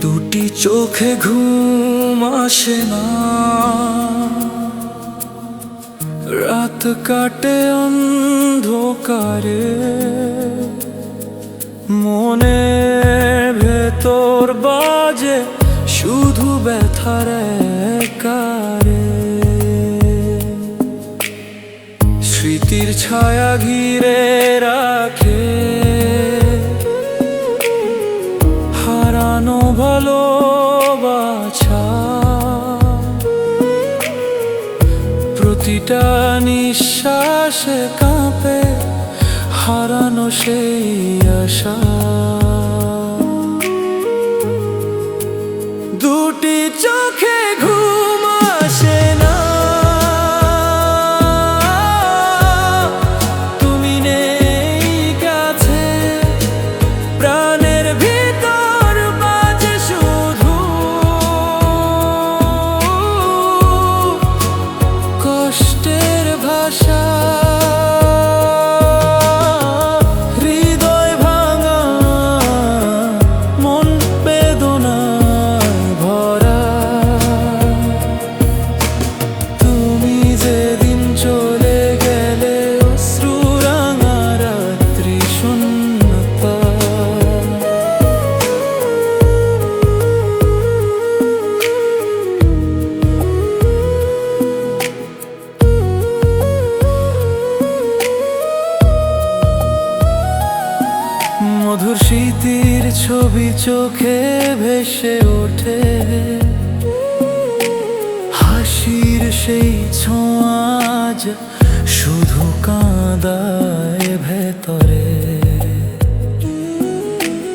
দুটি চোখে ঘুম আসে না। রাত কাটে অন্ধকারে। মনে ভেতর বাজে শুধু ব্যথার কারে স্মৃতির ছায়া ঘিরে রাখে আকাশে কাঁপে হারানো সেই আশা।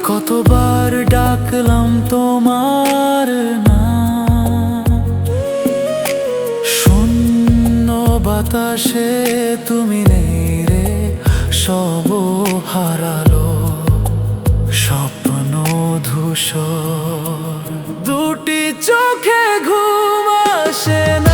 কতবার ডাকলাম তোমার নাম? শূন্য বাতাসে তুমি নেই রে সব হারালো। স্বপ্ন ধূসর। দুটি চোখে ঘুম আসে না।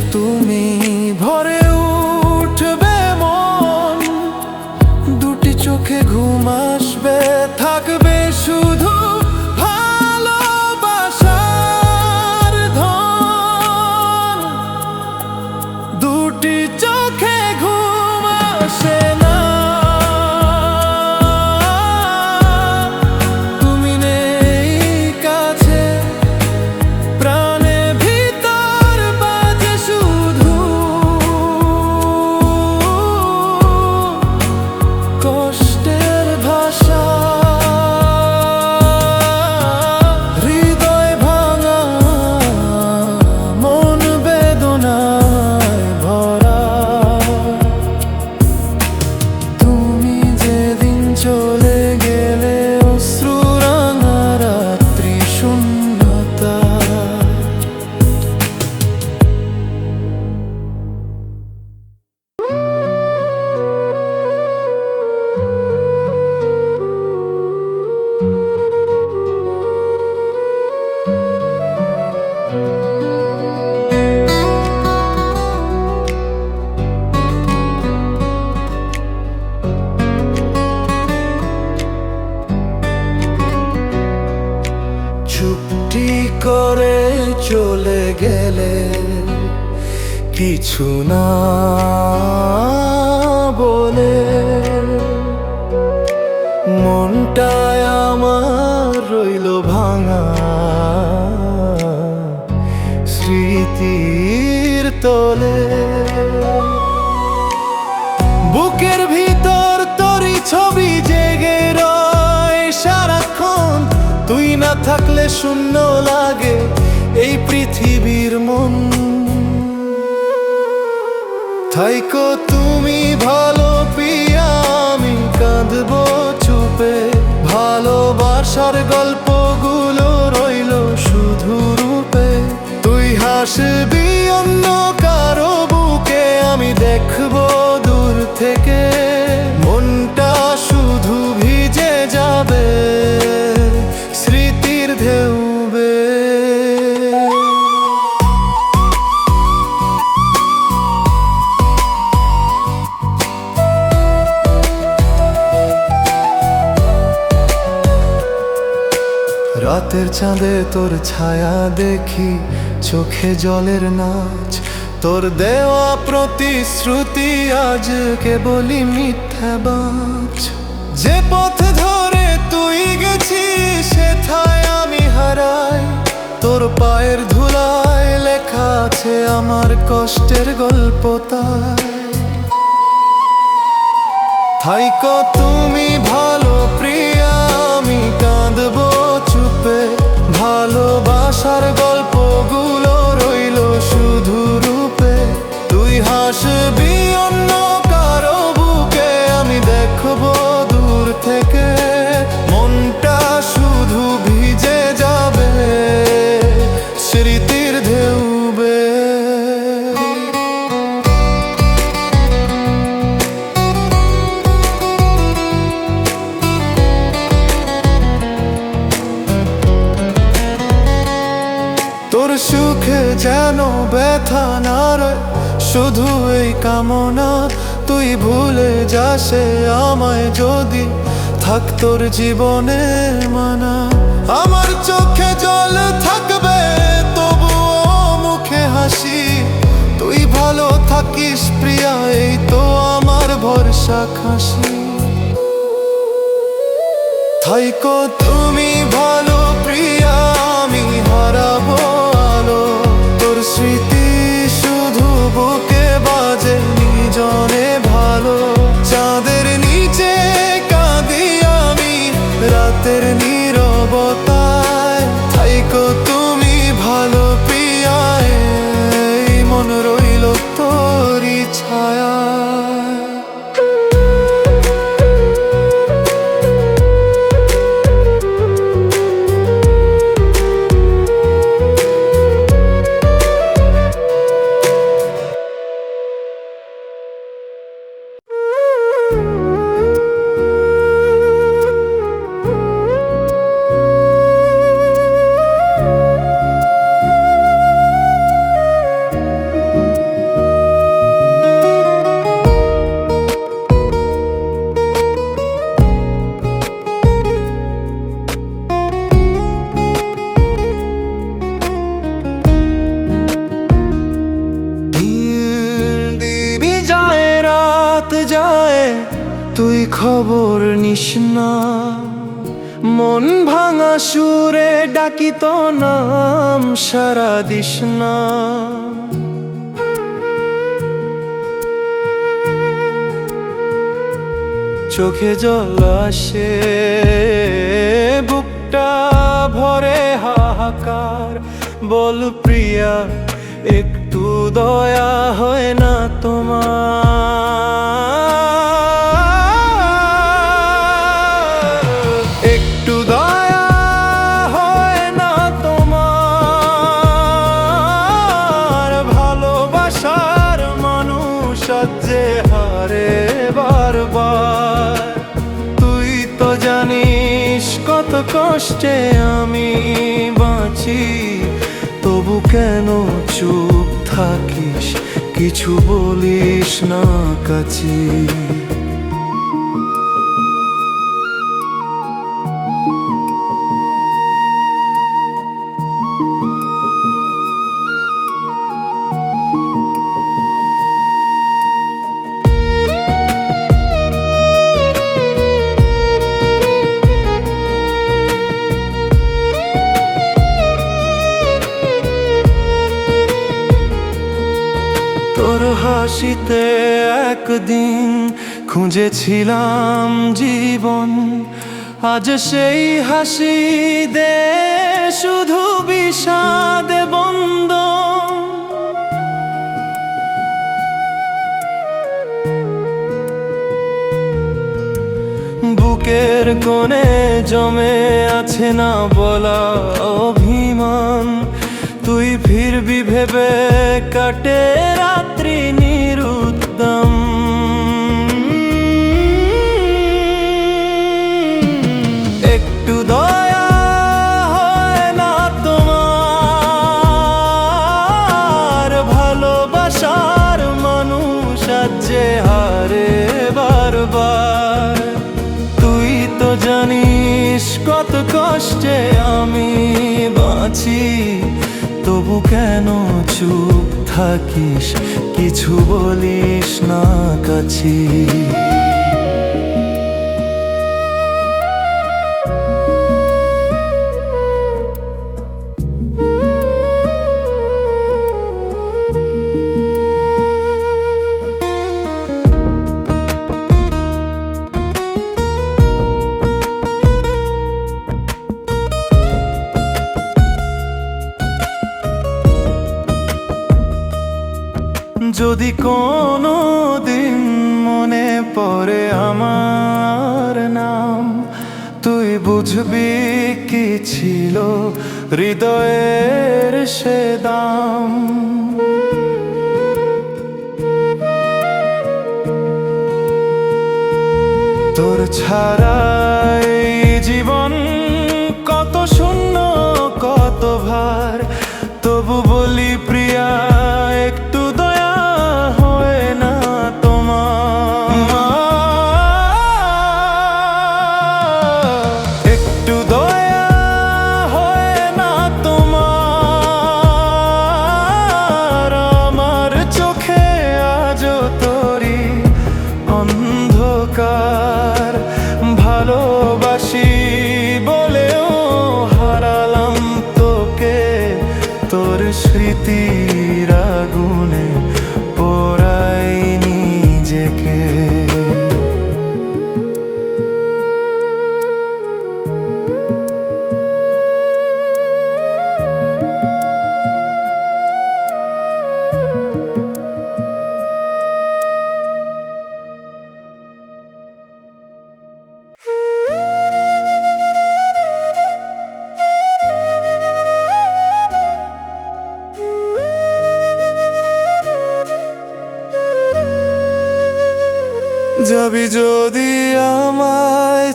tu me স্মৃতির তলে। বুকের ভিতর তোরই ছবি জেগে রয়। সারাক্ষণ তুই না থাকলে শূন্য লাগে এই পৃথিবীর মন। থাইকো, তুমি ভালো পিয়া, আমি কাঁদবো চুপে। ভালোবাসার গল্পগুলো হাসবি অন্য কারও বুকে আমি দেখব দূর থেকে। মনটা চাঁদে তোর ছায়া দেখি, চোখে জলের নাচ। তোর দেওয়া প্রতিশ্রুতি আজ কেবলই মিথ্যা বাঁচ। যে পথ ধরে তুই গেছিস, সেথায় আমি হারাই। তোর পায়ের ধুলায় লেখা আছে আমার কষ্টের গল্প তাই। তুমি ভালো সুখে যেন ব্যথা না রয়, শুধু এই কামনা তুই ভুলে যাসে আমায় যদি থাক তোর জীবনে মানা। আমার চোখে জল থাকবে, তবুও মুখে হাসি। তুই ভালো থাকিস প্রিয়া, এই তো আমার ভরসা খাসি। থাইকো তুমি দিস না। চোখে জল আসে, বুকটা ভরে হাহাকার। বল প্রিয়া, একটু দয়া হয় না তোমার। চুপ থাকিস কিছু বলিস না কাছে একদিন খুঁজেছিলাম জীবন। আজ সেই হাসি দে, শুধু বিষাদে বন্ধ। বুকের কোণে জমে আছে না বলা অভিমান। তুই ফিরবি ভেবে কাটে রাত্রি আমি বাঁচি তবু কেন চুপ থাকিস? কিছু বলিস না কাছি। যদি কোনো দিন মনে পড়ে আমার নাম, তুই বুঝবি কি ছিল হৃদয়ের সে দাম। তোর ছাড়া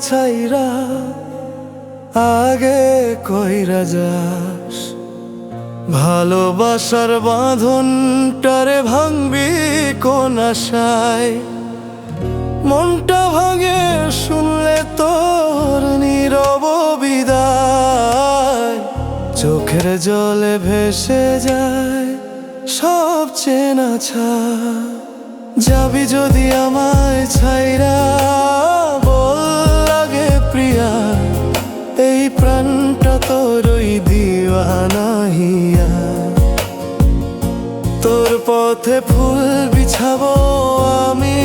ছাইরা আগে কইরা যাস। ভালোবাসার বাঁধনটারে ভাঙবি কোন আশায়। মনটা ভাঙে শুনলে তোর নীরব বিদায়। চোখের জলে ভেসে যায় সব চেনা ছায় যাবি যদি আমায় ছাইরা প্রিয়া, এই প্রাণটা তোরই দিওয়ানা হিয়া তোর পথে ফুল বিছাবো আমি,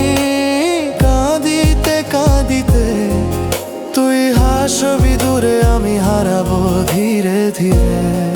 কাঁদিতে কাঁদিতে। তুই হাসবি দূরে, আমি হারাবো ধীরে ধীরে।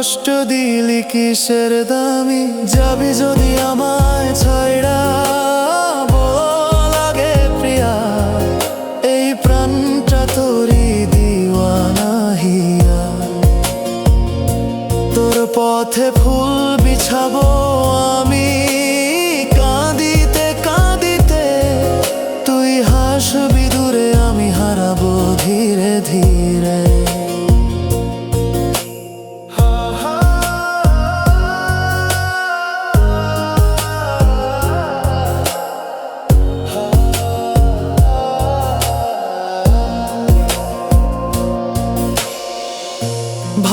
কষ্ট দিলি কিসের দামি? যাবি যদি আমায় ছাইড়া?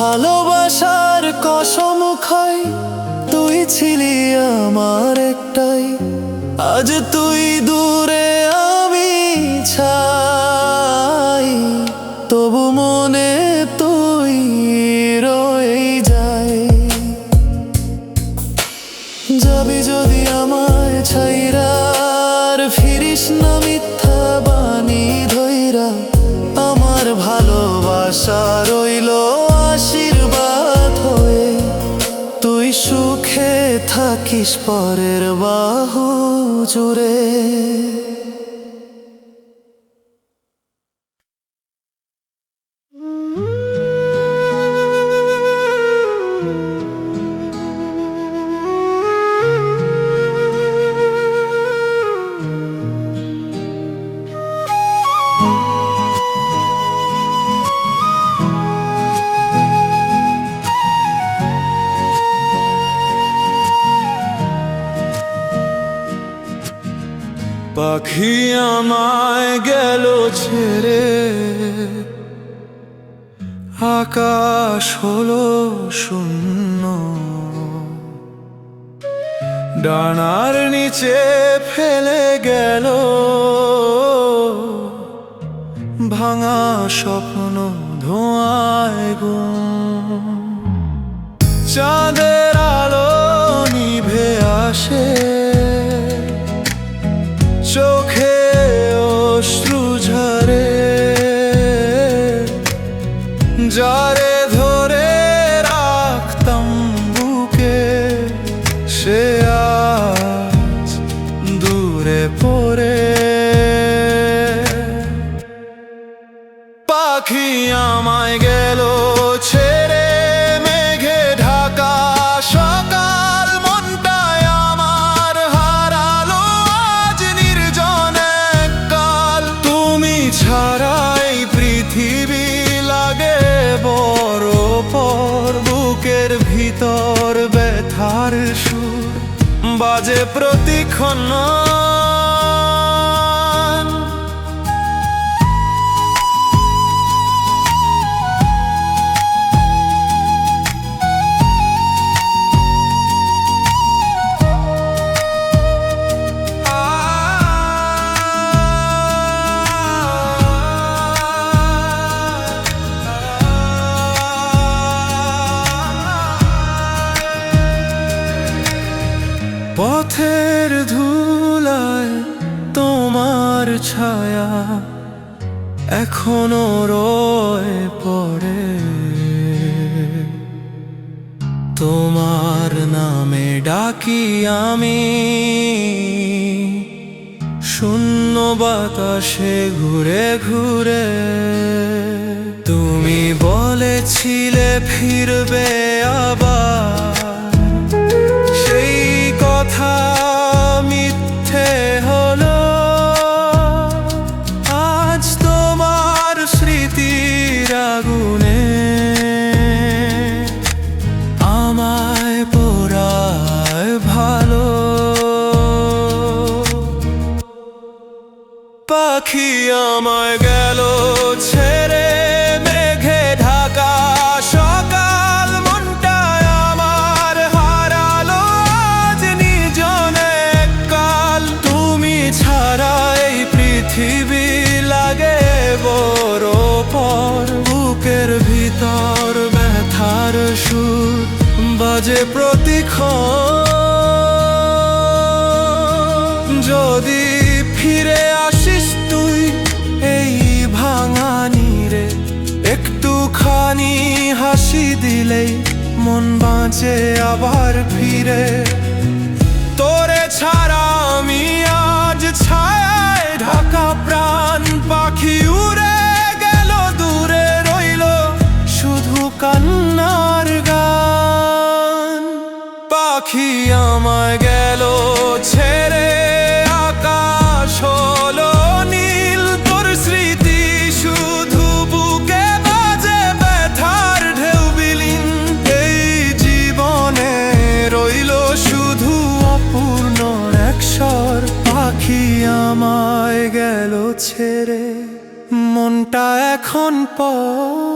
ভালোবাসার কসম খাই তুই ছিলি আমার একটাই। আজ তুই দূরে রাখিস পরের বাহু জুড়ে। ছেড়ে আকাশ হলো শূন্য। ডানার নিচে ফেলে গেল। ভাঙা স্বপ্ন ধোঁয়ায় গো চাঁদের আলো নিভে আসে। Yeah. এখনো বাতাসে ঘুরে ঘুরে। তুমি বলেছিলে ফিরবে আবার। প্রতিক্ষণ যদি ফিরে আসিস তুই এই ভাঙা একটু একটুখানি হাসি দিলেই মন বাঁচে আবার ফিরে। Oh.